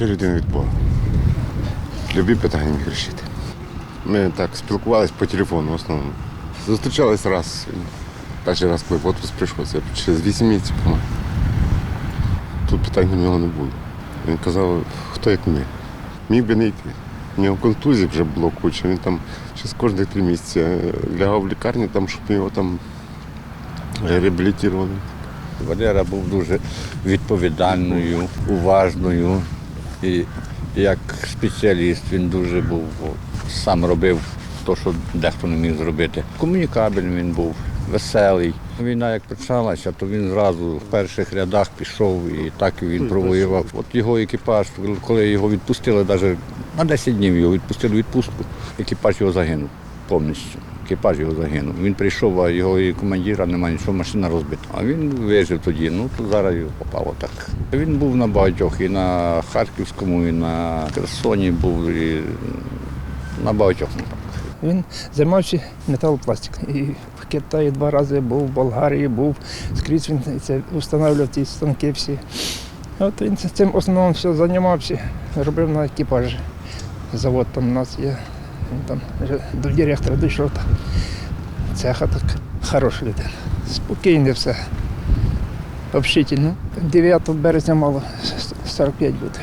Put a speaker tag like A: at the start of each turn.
A: Ти людина від Бога. Любі питання міг рішити. Ми так спілкувалися по телефону в основному. Зустрічались раз. Перший раз, коли в отпуск прийшов, це через 8 місяців. Тут питань до нього не було. Він казав, хто як ми. Міг би не йти. У нього контузії вже було куча. Він там через кожні три місяці лягав в лікарню, там, щоб його там реабілітували.
B: Валера був дуже відповідальною, уважною. І як спеціаліст він дуже був, сам робив те, що дехто не міг зробити. Комунікабельний він був, веселий. Війна як почалася, то він зразу в перших рядах пішов і так він провоював. От його екіпаж, коли його відпустили, навіть на 10 днів його відпустили відпустку, екіпаж його загинув повністю. Екіпаж його загинув. Він прийшов, а його і командира немає нічого, машина розбита. А він вижив тоді. Ну то зараз його попало так. Він був на багатьох, і на Харківському, і на Херсоні був, і на багатьох.
C: Він займався металопластикою. І в Китаї два рази був, в Болгарії був, скрізь він це встановлював ті станки всі. От він цим основним все займався, робив на екіпажі. Завод там у нас є. Він там вже до директора дійшов. Цеха так хороша людина. Спокійне все. Общительно. 9 березня мало 45 буде.